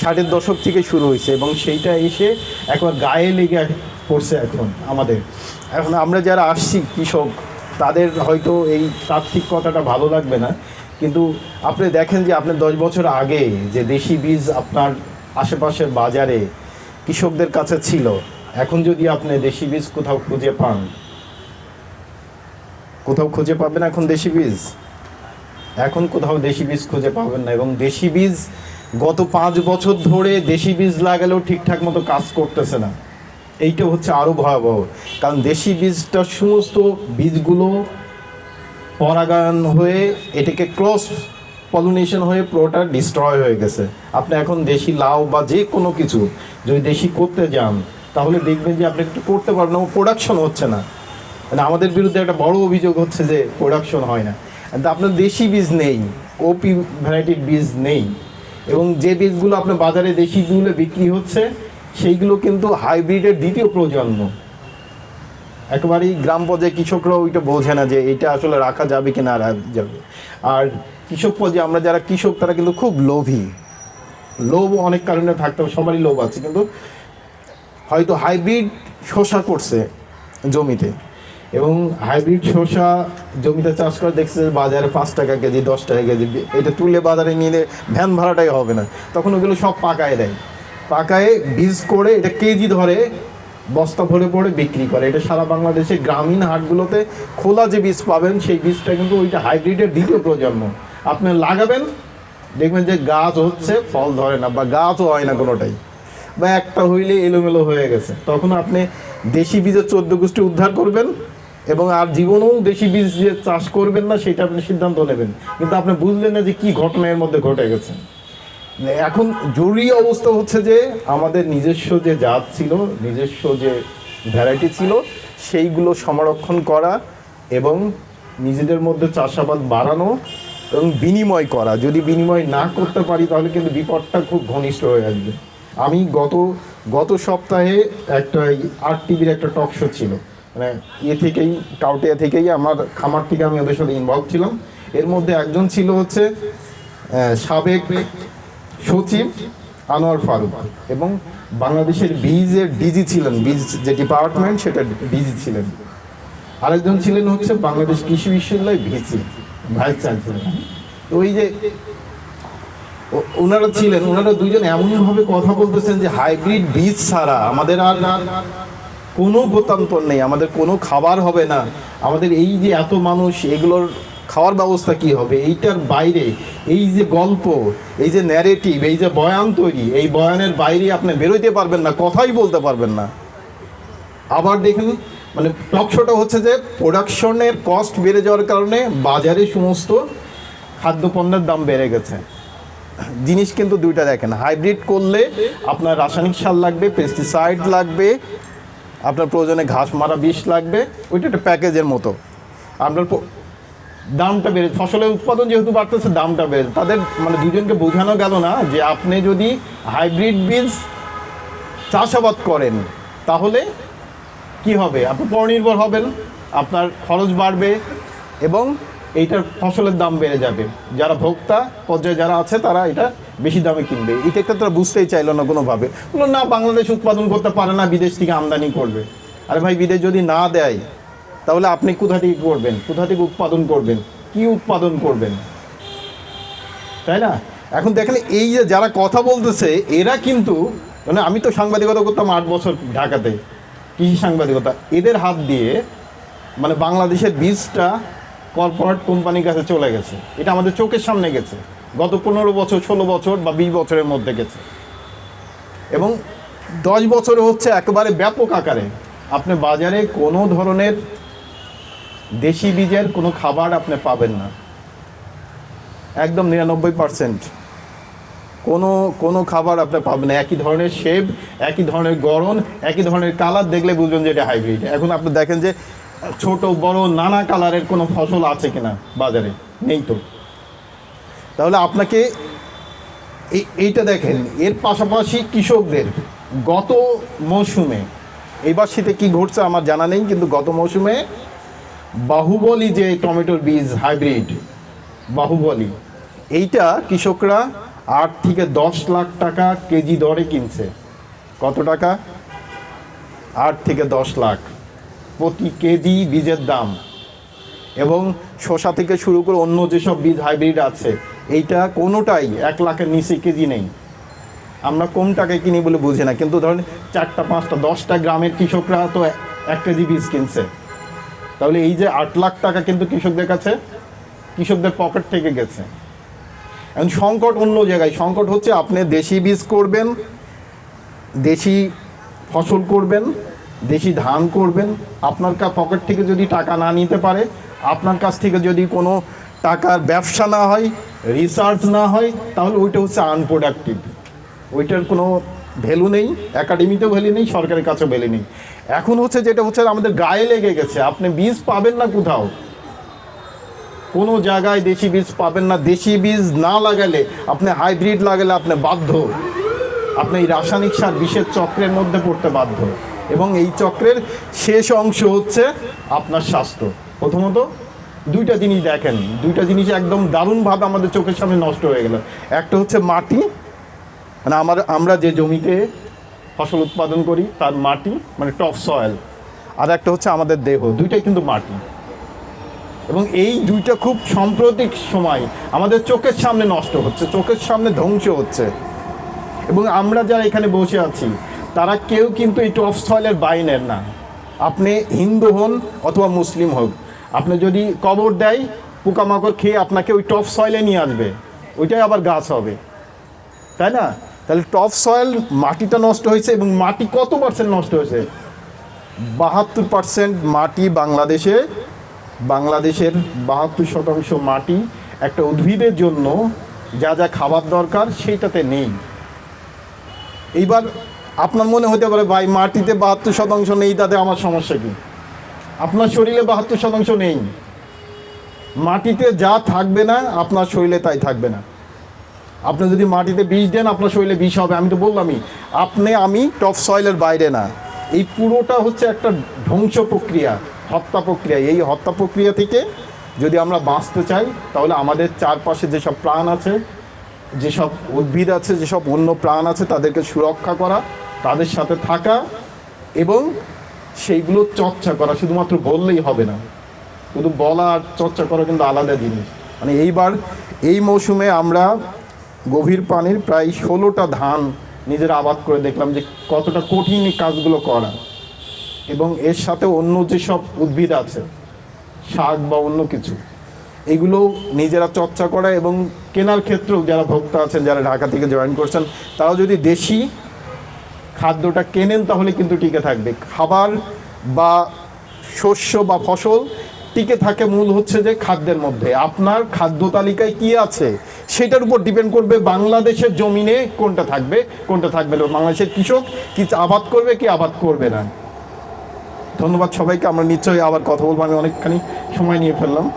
ষাটের দশক থেকে শুরু হয়েছে এবং সেইটা এসে একবার গায়ে লেগে পড়ছে এখন আমাদের। এখন আমরা যারা আসছি কৃষক, তাদের হয়তো এই তাত্ত্বিক কথাটা ভালো লাগবে না। কিন্তু আপনি দেখেন যে আপনার দশ বছর আগে যে দেশি বীজ আপনার আশেপাশের বাজারে কৃষকদের কাছে ছিল, এখন যদি আপনি দেশি বীজ কোথাও খুঁজে পান, কোথাও খুঁজে পাবেন এখন দেশি বীজ? এখন কোথাও দেশি বীজ খুঁজে পাবেন না এবং দেশি বীজ গত পাঁচ বছর ধরে দেশি বীজ লাগালেও ঠিকঠাক মতো কাজ করতেছে না। এইটা হচ্ছে আরও ভয়াবহ। কারণ দেশি বীজটা সমস্ত বীজগুলো পরাগায়ন হয়ে এটাকে ক্রস পলিনেশন হয়ে পুরোটা ডিস্ট্রয় হয়ে গেছে। আপনি এখন দেশি লাউ বা যে কোনো কিছু যদি দেশি করতে যান, তাহলে দেখবেন যে আপনি একটু করতে পারবেন না প্রোডাকশন হচ্ছে না। মানে আমাদের বিরুদ্ধে একটা বড় অভিযোগ হচ্ছে যে প্রোডাকশন হয় না। আপনার দেশি বীজ নেই ওপি ভ্যারাইটির বীজ নেই। এবং যে বীজগুলো আপনার বাজারে দেশিগুলো বিক্রি হচ্ছে, সেইগুলো কিন্তু হাইব্রিডের দ্বিতীয় প্রজন্ম। একেবারেই গ্রাম পর্যায়ে কৃষকরা ওইটা বোঝে না যে এটা আসলে রাখা যাবে কি না যাবে। আর কৃষক পর্যায়ে আমরা যারা কৃষক, তারা কিন্তু খুব লোভী। লোভ অনেক কারণে থাকতে হবে, সবারই লোভ আছে। কিন্তু হয়তো হাইব্রিড শসা করছে জমিতে। এবং হাইব্রিড শসা জমিতে চাষ করে দেখছে বাজারে পাঁচ টাকা কেজি, দশ টাকা কেজি, এটা তুলে বাজারে নিলে ভ্যান ভাড়াটাই হবে না। তখন ওগুলো সব পাকায় দেয়। পাকায় বীজ করে এটা কেজি ধরে বস্তা ভরে পরে বিক্রি করে। এটা সারা বাংলাদেশে গ্রামীণ হাটগুলোতে খোলা যে বীজ পাবেন, সেই বীজটা কিন্তু ওইটা হাইব্রিডের দ্বিতীয় প্রজন্ম। আপনি লাগাবেন, দেখবেন যে গাছ হচ্ছে, ফল ধরে না বা গাছও হয় না কোনোটাই। বা একটা হইলে এলোমেলো হয়ে গেছে। তখন আপনি দেশি বীজের চোদ্দ গোষ্ঠী উদ্ধার করবেন এবং আর জীবনেও দেশি বীজ যে চাষ করবেন না, সেটা আপনি সিদ্ধান্ত নেবেন। কিন্তু আপনি বুঝলেন না যে কি ঘটনা এর মধ্যে ঘটে গেছে। এখন জরুরি অবস্থা হচ্ছে যে, আমাদের নিজস্ব যে জাত ছিল, নিজস্ব যে ভ্যারাইটি ছিল, সেইগুলো সংরক্ষণ করা এবং নিজেদের মধ্যে চাষাবাদ বাড়ানো এবং বিনিময় করা। যদি বিনিময় না করতে পারি, তাহলে কিন্তু বিপদটা খুব ঘনিষ্ঠ হয়ে আসবে। আমি গত গত সপ্তাহে একটা আট টিভির একটা টক শো ছিল। মানে ইয়ে থেকেই, কাউটিয়া থেকেই আমার খামার থেকে আমি ওদের সাথে ইনভলভ ছিলাম। এর মধ্যে একজন ছিল হচ্ছে সাবেক সচিব আনোয়ার ফারুক এবং বাংলাদেশের বীজের ডিজি ছিলেন, বীজ যে ডিপার্টমেন্ট সেটা ডিজি ছিলেন। আরেকজন ছিলেন হচ্ছে বাংলাদেশ কৃষি বিশ্ববিদ্যালয় ভিসি ভাইস চ্যান্সেলর তো ওই যে ওনারা ছিলেন, ওনারা দুজন এমনভাবে কথা বলতেছেন যে হাইব্রিড বীজ ছাড়া আমাদের আর কোনো গতান্তর নেই, আমাদের কোনো খাবার হবে না। আমাদের এই যে এত মানুষ, এগুলোর খাওয়ার ব্যবস্থা কি হবে? এইটার বাইরে, এই যে গল্প, এই যে ন্যারেটিভ এই যে বয়ান তৈরি, এই বয়ানের বাইরে আপনি বেরোইতে পারবেন না, কথাই বলতে পারবেন না। আবার দেখুন মানে টক শোটা হচ্ছে যে প্রোডাকশনের কস্ট বেড়ে যাওয়ার কারণে বাজারে সমস্ত খাদ্যপণ্যের দাম বেড়ে গেছে। জিনিস কিন্তু দুইটা দেখেন হাইব্রিড করলে আপনার রাসায়নিক সার লাগবে পেস্টিসাইড লাগবে আপনার প্রয়োজনে ঘাস মারা বিষ লাগবে, ওইটা একটা প্যাকেজের মতো। আপনার দামটা বেড়ে ফসলের উৎপাদন যেহেতু বাড়তেছে, দামটা বেড়ে তাদের মানে দুজনকে বোঝানো গেল না যে আপনি যদি হাইব্রিড বীজ চাষাবাদ করেন, তাহলে কি হবে? আপনি পরনির্ভর হবেন, আপনার খরচ বাড়বে এবং এইটার ফসলের দাম বেড়ে যাবে। যারা ভোক্তা, পর্যায়ে যারা আছে, তারা এটা বেশি দামে কিনবে। এটা একটা তারা বুঝতেই চাইলো না কোনোভাবে। বলল, না, বাংলাদেশ উৎপাদন করতে পারে না, বিদেশ থেকে আমদানি করবে। আরে ভাই, বিদেশ যদি না দেয়, তাহলে আপনি কোথা থেকে করবেন? কোথা থেকে উৎপাদন করবেন? কি উৎপাদন করবেন? তাই না? এখন দেখেন, এই যে যারা কথা বলতেছে, এরা কিন্তু মানে আমি তো সাংবাদিকতা করতাম আট বছর ঢাকাতে, কৃষি সাংবাদিকতা, এদের হাত দিয়ে মানে বাংলাদেশের বীজটা কর্পোরেট কোম্পানির কাছে চলে গেছে। এটা আমাদের চোখের সামনে গেছে। গত পনেরো বছর, ষোলো বছর বা বিশ বছরের মধ্যে গেছে। এবং দশ বছরে হচ্ছে একেবারে ব্যাপক আকারে। আপনি বাজারে কোনো ধরনের দেশি বীজের কোনো খাবার আপনি পাবেন না। একদম নিরানব্বই পার্সেন্ট। কোনো কোনো খাবার আপনি পাবেন না। একই ধরনের শেপ একই ধরনের গরম একই ধরনের কালার, দেখলে বুঝবেন যে এটা হাইব্রিড। এখন আপনি দেখেন যে ছোট, বড়, নানা কালারের কোনো ফসল আছে কিনা বাজারে? নেই তো। তাহলে আপনাকে এই- এইটা দেখেন, এর পাশাপাশি কৃষকদের গত মৌসুমে এবার শীতে কি ঘটছে আমার জানা নেই, কিন্তু গত মৌসুমে বাহুবলী যে টমেটোর বীজ হাইব্রিড, বাহুবলী, এইটা কৃষকরা আট থেকে দশ লাখ টাকা কেজি দরে কিনছে। কত টাকা? আট থেকে দশ লাখ প্রতি কেজি বীজের দাম। এবং শসা থেকে শুরু করে অন্য যেসব বীজ হাইব্রিড আছে এইটা কোনোটাই এক লাখের নিচে কেজি নেই। আমরা কম টাকায় কিনি বলে বুঝি না, কিন্তু ধরেন চারটা, পাঁচটা, দশটা গ্রামের কৃষকরা তো এক কেজি বীজ কিনছে। তাহলে এই যে আট লাখ টাকা কিন্তু কৃষকদের কাছে, কৃষকদের পকেট থেকে গেছে। এখন সংকট অন্য জায়গায়, সংকট হচ্ছে আপনি দেশি বীজ করবেন, দেশি ফসল করবেন, দেশি ধান করবেন, আপনার কা পকেট থেকে যদি টাকা না নিতে পারে, আপনার কাছ থেকে যদি কোনো টাকার ব্যবসা না হয় রিসার্চ না হয়, তাহলে ওইটা হচ্ছে আনপ্রোডাক্টিভ ওইটার কোনো ভ্যালু নেই একাডেমিতেও ভ্যালু নেই, সরকারের কাছেও ভ্যালু নেই। এখন হচ্ছে যেটা হচ্ছে, আমাদের গায়ে লেগে গেছে, আপনি বীজ পাবেন না কোথাও। কোনো জায়গায় দেশি বীজ পাবেন না, দেশি বীজ না লাগালে আপনি হাইব্রিড লাগালে আপনি বাধ্য। আপনি এই রাসায়নিক সার বিষের চক্রের মধ্যে পড়তে বাধ্য। এবং এই চক্রের শেষ অংশ হচ্ছে আপনার স্বাস্থ্য। প্রথমত দুইটা জিনিস দেখেন। দুইটা জিনিস একদম দারুণভাবে আমাদের চোখের সামনে নষ্ট হয়ে গেল। একটা হচ্ছে মাটি। মানে আমার, আমরা যে জমিতে ফসল উৎপাদন করি, তার মাটি মানে টপ সয়েল। আর একটা হচ্ছে আমাদের দেহ, দুইটাই কিন্তু মাটি। এবং এই দুইটা খুব সাম্প্রতিক সময় আমাদের চোখের সামনে নষ্ট হচ্ছে, চোখের সামনে ধ্বংস হচ্ছে। এবং আমরা যারা এখানে বসে আছি, তারা কেউ কিন্তু এই টপ সয়েলের বাইনের না। আপনি হিন্দু হন অথবা মুসলিম হোক আপনি যদি কবর দেয়, পোকামাকড় খেয়ে আপনাকে ওই টপ সয়েলে নিয়ে আসবে। ওইটাই আবার গাছ হবে। তাই না? তাহলে টপ সয়েল মাটিটা নষ্ট হয়েছে এবং মাটি কত পার্সেন্ট নষ্ট হয়েছে? বাহাত্তর পার্সেন্ট মাটি বাংলাদেশে। বাংলাদেশের বাহাত্তর শতাংশ মাটি একটা উদ্ভিদের জন্য যা যা খাবার দরকার সেইটাতে নেই। এইবার আপনার মনে হতে পারে, ভাই, মাটিতে বাহাত্তর শতাংশ নেই, তাতে আমার সমস্যা কি? আপনার শরীরে বাহাত্তর শতাংশ নেই। মাটিতে যা থাকবে না, আপনার শরীরে তাই থাকবে না। আপনি যদি মাটিতে বিষ দেন, আপনার শরীরে বিষ হবে। আমি তো বললামই, আপনি, আমি টপ সয়েলের বাইরে না। এই পুরোটা হচ্ছে একটা ধ্বংস প্রক্রিয়া, হত্যা প্রক্রিয়া। এই হত্যা প্রক্রিয়া থেকে যদি আমরা বাঁচতে চাই, তাহলে আমাদের চারপাশে যেসব প্রাণ আছে, যেসব উদ্ভিদ আছে, যেসব অন্য প্রাণ আছে, তাদেরকে সুরক্ষা করা, তাদের সাথে থাকা এবং সেইগুলো চর্চা করা শুধুমাত্র বললেই হবে না। শুধু বলা আর চর্চা করা কিন্তু আলাদা জিনিস। মানে এইবার এই মৌসুমে আমরা গভীর পানির প্রায় ষোলোটা ধান নিজের আবাদ করে দেখলাম যে কতটা কঠিন কাজগুলো করা। এবং এর সাথে অন্য যেসব উদ্ভিদ আছে, শাক বা অন্য কিছু, এগুলো নিজেরা চর্চা করা এবং কেনার ক্ষেত্রেও যারা ভোক্তা আছেন, যারা ঢাকা থেকে জয়েন করছেন, তারাও যদি দেশি খাদ্যটা কেনেন তাহলে কিন্তু টিকে থাকবে। খাবার বা শস্য বা ফসল টিকে থাকে মূল হচ্ছে যে খাদ্যের মধ্যে। আপনার খাদ্য তালিকায় কি আছে? সেটার উপর ডিপেন্ড করবে বাংলাদেশের জমিনে কোনটা থাকবে কোনটা থাকবে বাংলাদেশের কৃষক কি আবাদ করবে, কি আবাদ করবে না। ধন্যবাদ সবাইকে, আমরা নিশ্চয়ই আবার কথা বলব। আমি অনেকখানি সময় নিয়ে ফেললাম।